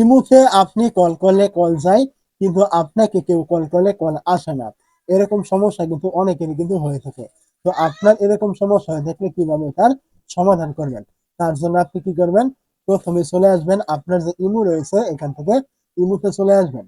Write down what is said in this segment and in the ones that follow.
ইমুতে আপনি কল করলে কল যায়, কিন্তু আপনাকে কেউ কল করলে কল আসে না। এরকম সমস্যা কিন্তু অনেকেরই কিন্তু হয়ে থাকে। তো আপনার এরকম সমস্যা হয়ে থাকলে কীভাবে তার সমাধান করবেন? তার জন্য আপনি কি করবেন? প্রথমে চলে আসবেন, আপনার যে ইমু রয়েছে এখান থেকে ইমুতে চলে আসবেন।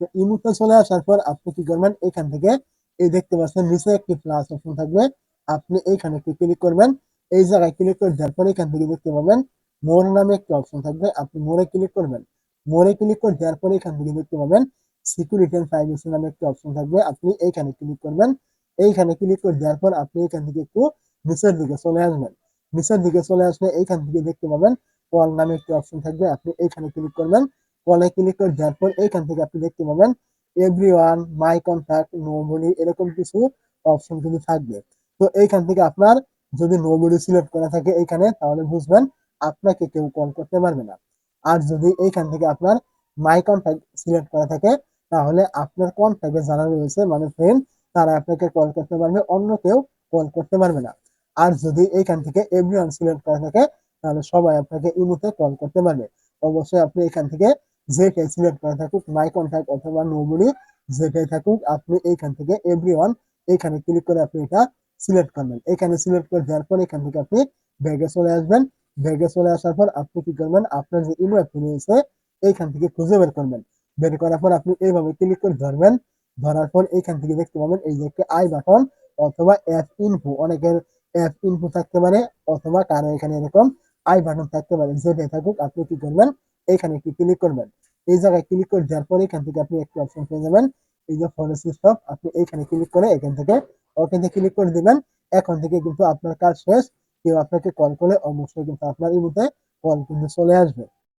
তো ইমুতে চলে আসার পর আপনি কি করবেন? এখান থেকে এই দেখতে পাচ্ছেন নিচে একটি প্লাস অপশন থাকবে। আপনি এইখানে একটু ক্লিক করবেন। এই জায়গায় ক্লিক করে দেওয়ার পর এখান থেকে দেখতে পাবেন মোর নামে একটি অপশন থাকবে। আপনি মোরে ক্লিক করবেন। মোরে ক্লিক করে দেওয়ার পরে এখান থেকে দেখতে পাবেন সিকিউরিটি এন্ড প্রাইভেসি নামে একটি অপশন থাকবে। আপনি এইখানে ক্লিক করবেন। এইখানে ক্লিক করে দেওয়ার পর আপনি এখান থেকে একটু নিচের দিকে চলে আসবেন। নিচের দিকে চলে আসলে এইখান থেকে দেখতে পাবেন কল নামে একটি অপশন থাকবে। আপনি এইখানে ক্লিক করবেন। কলে ক্লিক করে দেওয়ার পর এইখান থেকে আপনি দেখতে পাবেন এভরিওয়ান মাই কন্ট্যাক্ট নোবডি এরকম কিছু অপশন কিন্তু থাকবে। তো এইখান থেকে আপনার যদি নোবডি সিলেক্ট করা থাকে এইখানে তাহলে বুঝবেন আপনাকে কেউ কল করতে পারবে না। আর যদি এইখান থেকে আপনার মাই কন্ট্যাক্ট সিলেক্ট করা থাকে, তাহলে আপনার কন্ট্যাক্টে যারা রয়েছে মানে ফ্রেন্ড তারা আপনাকে কল করতে পারবে, অন্য কেউ কল করতে পারবে না। আর যদি এইখান থেকে এভরিওয়ান সিলেক্ট করা থাকে, তাহলে সবাই আপনাকে ইমুতে কল করতে পারবে। অবশ্যই আপনি এখান থেকে যে যেটাই সিলেক্ট করা থাকুক মাই কন্ট্যাক্ট অথবা নোবডি যেটাই থাকুক, আপনি এইখান থেকে এভরিওয়ান এইখানে ক্লিক করে আপনি এটা সিলেক্ট করবেন। এখানে সিলেক্ট করে দেওয়ার পর এখান থেকে আপনি ব্যাগে চলে আসবেন। ব্যাগে চলে আসার পর আপনি কি করবেন? আপনার যে ইমো অ্যাপটি রয়েছে, এইখান থেকে খুঁজে বের করবেন। বের করার পর আপনি এইভাবে ক্লিক করে ধরবেন। ধরার পর এইখান থেকে দেখতে পাবেন এই যে একটি আই বাটন অথবা অ্যাপ ইনফো অনেকের অ্যাপ ইনফো থাকতে পারে অথবা কারও এখানে এরকম আই বাটন থাকতে পারে। যেটাই থাকুক, আপনি কি করবেন? এইখানে একটি ক্লিক করবেন। এই জায়গায় ক্লিক করে দেওয়ার পর এখান থেকে আপনি একটি অপশন পেয়ে যাবেন। এই যে ফরেস্ট স্টপ আপনি এইখানে ক্লিক করে এখান থেকে, ওখানে ক্লিক করে দিবেন। এখন থেকে কিন্তু আপনার কাজ শেষ। কেউ আপনাকে কল করলে অবশ্যই কিন্তু আপনার মুহূর্তে কল কিন্তু চলে আসবে।